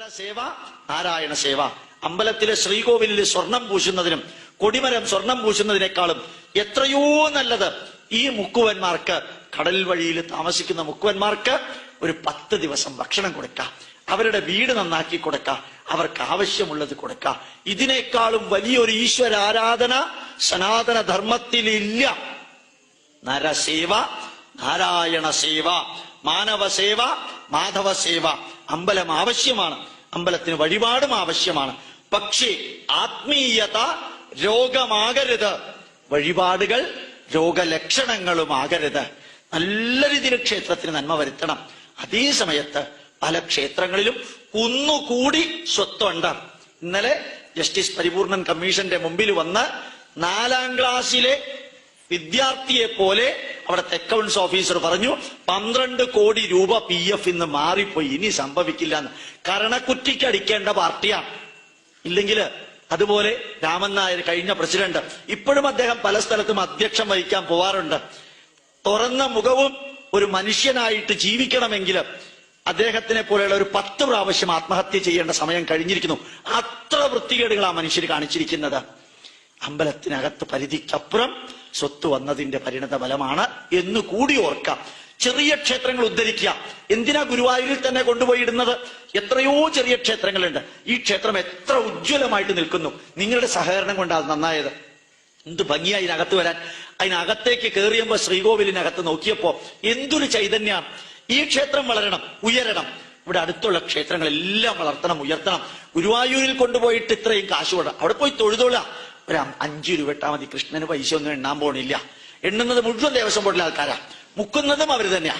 നരസേവ നാരായണ സേവ. അമ്പലത്തിലെ ശ്രീകോവിലിൽ സ്വർണം പൂശുന്നതിനും കൊടിമരം സ്വർണം പൂശുന്നതിനേക്കാളും എത്രയോ നല്ലത് ഈ മുക്കുവന്മാർക്ക് കടൽ വഴിയിൽ താമസിക്കുന്ന മുക്കുവന്മാർക്ക് ഒരു പത്ത് ദിവസം ഭക്ഷണം കൊടുക്കാം. അവരുടെ വീട് നന്നാക്കി കൊടുക്ക. അവർക്ക് ആവശ്യമുള്ളത് കൊടുക്ക. ഇതിനേക്കാളും വലിയൊരു ഈശ്വര ആരാധന സനാതന ധർമ്മത്തിലില്ല നരസേവ നാരായണ സേവ മാനവ സേവ മാധവ സേവ. അമ്പലം ആവശ്യമാണ്. അമ്പലത്തിന് വഴിപാടും ആവശ്യമാണ്. പക്ഷേ ആത്മീയത രോഗമാകരുത്. വഴിപാടുകൾ രോഗലക്ഷണങ്ങളുമാകരുത് നല്ല രീതിയിൽ ക്ഷേത്രത്തിന് നന്മ വരുത്തണം. അതേ സമയത്ത് പല ക്ഷേത്രങ്ങളിലും കുന്നുകൂടി സ്വത്തുണ്ട്. ഇന്നലെ ജസ്റ്റിസ് പരിപൂർണൻ കമ്മീഷന്റെ മുമ്പിൽ വന്ന് നാലാം ക്ലാസ്സിലെ വിദ്യാർത്ഥിയെ പോലെ അവിടുത്തെ അക്കൗണ്ട്സ് ഓഫീസർ പറഞ്ഞു പന്ത്രണ്ട് കോടി രൂപ പി എഫ് ഇന്ന് മാറിപ്പോയി. ഇനി സംഭവിക്കില്ല എന്ന് കരണക്കുറ്റിക്ക് അടിക്കേണ്ട പാർട്ടിയാണ് ഇല്ലെങ്കിൽ അതുപോലെ രാമൻ നായർ കഴിഞ്ഞ പ്രസിഡന്റ്. ഇപ്പോഴും അദ്ദേഹം പല സ്ഥലത്തും അധ്യക്ഷം വഹിക്കാൻ പോവാറുണ്ട്. തുറന്ന മുഖവും ഒരു മനുഷ്യനായിട്ട് ജീവിക്കണമെങ്കിൽ അദ്ദേഹത്തിനെ പോലെയുള്ള ഒരു പത്ത് പ്രാവശ്യം ആത്മഹത്യ ചെയ്യേണ്ട സമയം കഴിഞ്ഞിരിക്കുന്നു. അത്ര വൃത്തികേടുകൾ ആ മനുഷ്യർ കാണിച്ചിരിക്കുന്നത്. അമ്പലത്തിനകത്ത് പരിധിക്കപ്പുറം സ്വത്ത് വന്നതിന്റെ പരിണത ഫലമാണ് എന്ന് കൂടി ഓർക്കാം. ചെറിയ ക്ഷേത്രങ്ങൾ ഉദ്ധരിക്കുക. എന്തിനാ ഗുരുവായൂരിൽ തന്നെ കൊണ്ടുപോയി ഇടുന്നത് എത്രയോ ചെറിയ ക്ഷേത്രങ്ങളുണ്ട്. ഈ ക്ഷേത്രം എത്ര ഉജ്ജ്വലമായിട്ട് നിൽക്കുന്നു. നിങ്ങളുടെ സഹകരണം കൊണ്ടാണ് നന്നായത്. എന്ത് ഭംഗിയായി ഇതിനകത്ത് വരാൻ. അതിനകത്തേക്ക് കയറിയുമ്പോ ശ്രീകോവിലിനകത്ത് നോക്കിയപ്പോ എന്തൊരു ചൈതന്യമാണ് ഈ ക്ഷേത്രം വളരണം ഉയരണം. ഇവിടെ അടുത്തുള്ള ക്ഷേത്രങ്ങളെല്ലാം വളർത്തണം ഉയർത്തണം. ഗുരുവായൂരിൽ കൊണ്ടുപോയിട്ട് ഇത്രയും കാശ് കൊടുക്കണം അവിടെ പോയി തൊഴുതൊള്ള ഒരു അഞ്ചു രൂപ ഇട്ടാൽ മതി. കൃഷ്ണന് പൈസ ഒന്നും എണ്ണാൻ പോണില്ല. എണ്ണുന്നത് മുഴുവൻ ദേവസ്വം ബോർഡിലെ ആൾക്കാരാ. മുക്കുന്നതും അവർ തന്നെയാ.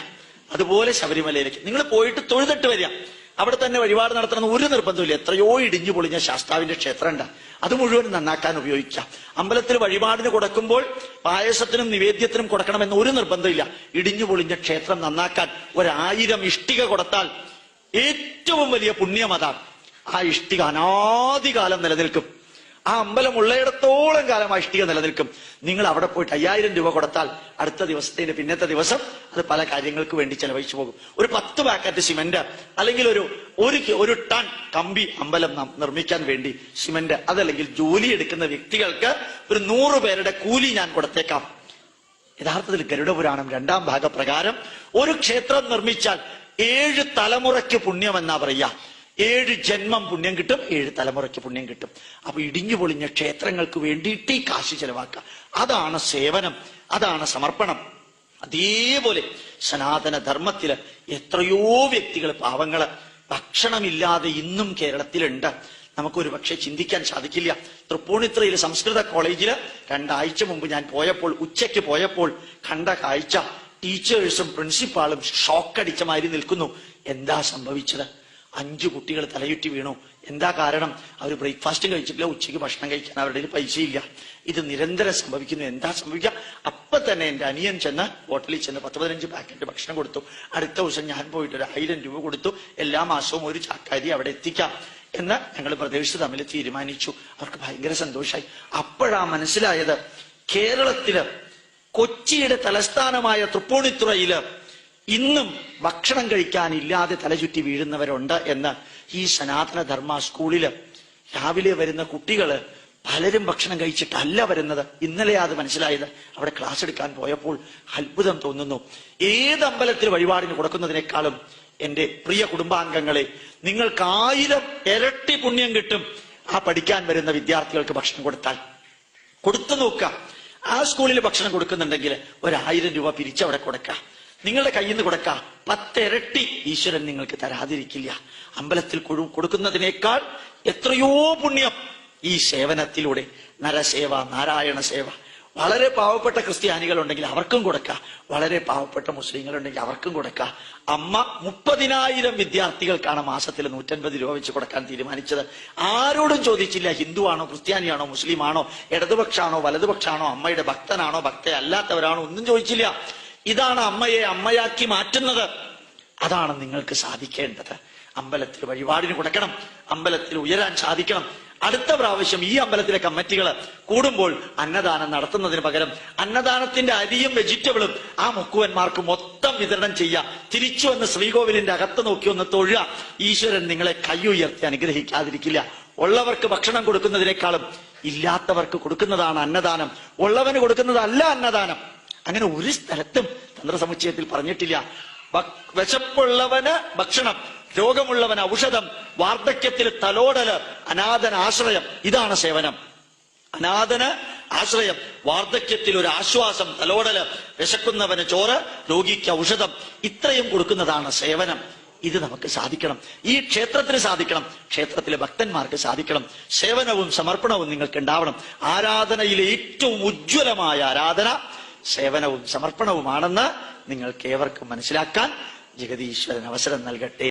അതുപോലെ ശബരിമലയിലേക്ക്. നിങ്ങൾ പോയിട്ട് തൊഴുതിട്ട് വരിക. അവിടെ തന്നെ വഴിപാട് നടത്തണമെന്ന് ഒരു നിർബന്ധമില്ല എത്രയോ ഇടിഞ്ഞു പൊളിഞ്ഞ ശാസ്താവിന്റെ ക്ഷേത്രമുണ്ട്. അത് മുഴുവൻ നന്നാക്കാൻ ഉപയോഗിക്കാം. അമ്പലത്തിൽ വഴിപാടിന് കൊടുക്കുമ്പോൾ പായസത്തിനും നിവേദ്യത്തിനും കൊടുക്കണമെന്ന് ഒരു നിർബന്ധമില്ല ഇടിഞ്ഞു പൊളിഞ്ഞ ക്ഷേത്രം നന്നാക്കാൻ ഒരായിരം ഇഷ്ടിക കൊടുത്താൽ ഏറ്റവും വലിയ പുണ്യം അതാണ് ആ ഇഷ്ടിക അനാദികാലം നിലനിൽക്കും. ആ അമ്പലം ഉള്ളയിടത്തോളം കാലം ആ ഇഷ്ടിക നിലനിൽക്കും. നിങ്ങൾ അവിടെ പോയിട്ട് അയ്യായിരം രൂപ കൊടുത്താൽ അടുത്ത ദിവസത്തിന്റെ പിന്നത്തെ ദിവസം അത് പല കാര്യങ്ങൾക്ക് വേണ്ടി ചെലവഴിച്ചു പോകും. ഒരു പത്ത് പാക്കറ്റ് സിമെന്റ് അല്ലെങ്കിൽ ഒരു ഒരു ഒരു ടൺ കമ്പി അമ്പലം നിർമ്മിക്കാൻ വേണ്ടി സിമെന്റ് അതല്ലെങ്കിൽ ജോലി എടുക്കുന്ന വ്യക്തികൾക്ക് ഒരു നൂറ് പേരുടെ കൂലി ഞാൻ കൊടുത്തേക്കാം. യഥാർത്ഥത്തിൽ ഗരുഡപുരാണം രണ്ടാം ഭാഗപ്രകാരം ഒരു ക്ഷേത്രം നിർമ്മിച്ചാൽ ഏഴ് തലമുറയ്ക്ക് പുണ്യമെന്നാ പറയുക. പറയാ ഏഴ് ജന്മം പുണ്യം കിട്ടും ഏഴ് തലമുറയ്ക്ക് പുണ്യം കിട്ടും. അപ്പൊ ഇടിഞ്ഞു പൊളിഞ്ഞ ക്ഷേത്രങ്ങൾക്ക് വേണ്ടിയിട്ട് ഈ കാശ് ചെലവാക്കുക. അതാണ് സേവനം അതാണ് സമർപ്പണം. അതേപോലെ സനാതന ധർമ്മത്തിൽ എത്രയോ വ്യക്തികൾ പാവങ്ങൾ ഭക്ഷണമില്ലാതെ ഇന്നും കേരളത്തിലുണ്ട്. നമുക്കൊരു പക്ഷെ ചിന്തിക്കാൻ സാധിക്കില്ല. തൃപ്പൂണിത്രയിൽ സംസ്കൃത കോളേജിൽ രണ്ടാഴ്ച മുമ്പ് ഞാൻ പോയപ്പോൾ ഉച്ചയ്ക്ക് പോയപ്പോൾ കണ്ട കാഴ്ച ടീച്ചേഴ്സും പ്രിൻസിപ്പാളും ഷോക്കടിച്ച മാതിരി നിൽക്കുന്നു. എന്താ സംഭവിച്ചത്? അഞ്ചു കുട്ടികൾ തലയുറ്റി വീണു. എന്താ കാരണം? അവർ ബ്രേക്ക്ഫാസ്റ്റും കഴിച്ചിട്ടില്ല ഉച്ചയ്ക്ക് ഭക്ഷണം കഴിക്കാൻ അവരുടെ പൈസയില്ല ഇത് നിരന്തരം സംഭവിക്കുന്നു. എന്താ സംഭവിക്കുക? അപ്പൊ തന്നെ എന്റെ അനിയൻ ചെന്ന് ഹോട്ടലിൽ ചെന്ന് പത്ത് പതിനഞ്ച് പാക്കറ്റ് ഭക്ഷണം കൊടുത്തു. അടുത്ത ദിവസം ഞാൻ പോയിട്ട് ഒരു ആയിരം രൂപ കൊടുത്തു. എല്ലാ മാസവും ഒരു ചാക്കാരി അവിടെ എത്തിക്കാം എന്ന് ഞങ്ങൾ പ്രദേശത്ത് തമ്മിൽ തീരുമാനിച്ചു. അവർക്ക് ഭയങ്കര സന്തോഷമായി അപ്പോഴാ മനസ്സിലായത് കേരളത്തിൽ കൊച്ചിയുടെ തലസ്ഥാനമായ തൃപ്പൂണിത്തുറയിൽ ഇന്നും ഭക്ഷണം കഴിക്കാനില്ലാതെ തലചുറ്റി വീഴുന്നവരുണ്ട് എന്ന് ഈ സനാതന ധർമ്മ സ്കൂളിൽ രാവിലെ വരുന്ന കുട്ടികൾ പലരും ഭക്ഷണം കഴിച്ചിട്ടല്ല വരുന്നത്. ഇന്നലെ അത് മനസ്സിലായത്. അവിടെ ക്ലാസ് എടുക്കാൻ പോയപ്പോൾ അത്ഭുതം തോന്നുന്നു. ഏത് അമ്പലത്തിൽ വഴിപാടിന് കൊടുക്കുന്നതിനേക്കാളും എന്റെ പ്രിയ കുടുംബാംഗങ്ങളെ നിങ്ങൾക്ക് ആയിരം ഇരട്ടി പുണ്യം കിട്ടും ആ പഠിക്കാൻ വരുന്ന വിദ്യാർത്ഥികൾക്ക് ഭക്ഷണം കൊടുത്താൽ. കൊടുത്തു നോക്കാം ആ സ്കൂളിൽ ഭക്ഷണം കൊടുക്കുന്നുണ്ടെങ്കിൽ ഒരായിരം രൂപ പിരിച്ചവിടെ കൊടുക്കാം. നിങ്ങളുടെ കയ്യിൽ നിന്ന് കൊടുക്ക. പത്തിരട്ടി ഈശ്വരൻ നിങ്ങൾക്ക് തരാതിരിക്കില്ല. അമ്പലത്തിൽ കൊടു- കൊടുക്കുന്നതിനേക്കാൾ എത്രയോ പുണ്യം ഈ സേവനത്തിലൂടെ. നരസേവ നാരായണ സേവ. വളരെ പാവപ്പെട്ട ക്രിസ്ത്യാനികൾ ഉണ്ടെങ്കിൽ അവർക്കും കൊടുക്ക. വളരെ പാവപ്പെട്ട മുസ്ലിങ്ങൾ ഉണ്ടെങ്കിൽ അവർക്കും കൊടുക്ക. അമ്മ മുപ്പതിനായിരം വിദ്യാർത്ഥികൾക്കാണ് മാസത്തിൽ നൂറ്റൻപത് രൂപ വെച്ച് കൊടുക്കാൻ തീരുമാനിച്ചത്. ആരോടും ചോദിച്ചില്ല. ഹിന്ദുവാണോ ക്രിസ്ത്യാനിയാണോ മുസ്ലിമാണോ ഇടതുപക്ഷാണോ വലതുപക്ഷാണോ അമ്മയുടെ ഭക്തനാണോ ഭക്തയല്ലാത്തവരാണോ ഒന്നും ചോദിച്ചില്ല. ഇതാണ് അമ്മയെ അമ്മയാക്കി മാറ്റുന്നത്. അതാണ് നിങ്ങൾക്ക് സാധിക്കേണ്ടത്. അമ്പലത്തിൽ വഴിപാടിന് കൊടുക്കണം. അമ്പലത്തിൽ ഉയരാൻ സാധിക്കണം. അടുത്ത പ്രാവശ്യം ഈ അമ്പലത്തിലെ കമ്മിറ്റികൾ കൂടുമ്പോൾ അന്നദാനം നടത്തുന്നതിന് പകരം അന്നദാനത്തിന്റെ അരിയും വെജിറ്റബിളും ആ മുക്കുവന്മാർക്ക് മൊത്തം വിതരണം ചെയ്യുക. തിരിച്ചു വന്ന് ശ്രീകോവിലിന്റെ അകത്ത് നോക്കി ഒന്ന് തൊഴുക. ഈശ്വരൻ നിങ്ങളെ കൈയുയർത്തി അനുഗ്രഹിക്കാതിരിക്കില്ല. ഉള്ളവർക്ക് ഭക്ഷണം കൊടുക്കുന്നതിനേക്കാളും ഇല്ലാത്തവർക്ക് കൊടുക്കുന്നതാണ് അന്നദാനം. ഉള്ളവന് കൊടുക്കുന്നതല്ല അന്നദാനം. അങ്ങനെ ഒരു സ്ഥലത്തും തന്ത്രസമുച്ചയത്തിൽ പറഞ്ഞിട്ടില്ല. വിശപ്പുള്ളവന് ഭക്ഷണം രോഗമുള്ളവന് ഔഷധം വാർദ്ധക്യത്തിൽ തലോടൽ അനാഥന ആശ്രയം ഇതാണ് സേവനം. അനാഥന് ആശ്രയം വാർദ്ധക്യത്തിൽ ഒരു ആശ്വാസം തലോടൽ വിശക്കുന്നവന് ചോറ് രോഗിക്ക് ഔഷധം ഇത്രയും കൊടുക്കുന്നതാണ് സേവനം. ഇത് നമുക്ക് സാധിക്കണം. ഈ ക്ഷേത്രത്തിന് സാധിക്കണം. ക്ഷേത്രത്തിലെ ഭക്തന്മാർക്ക് സാധിക്കണം. സേവനവും സമർപ്പണവും നിങ്ങൾക്ക് ഉണ്ടാവണം. ആരാധനയിലെ ഏറ്റവും ഉജ്ജ്വലമായ ആരാധന സേവനവും സമർപ്പണവുമാണെന്ന് നിങ്ങൾക്ക് ഏവർക്കും മനസ്സിലാക്കാൻ ജഗതീശ്വരൻ അവസരം നൽകട്ടെ.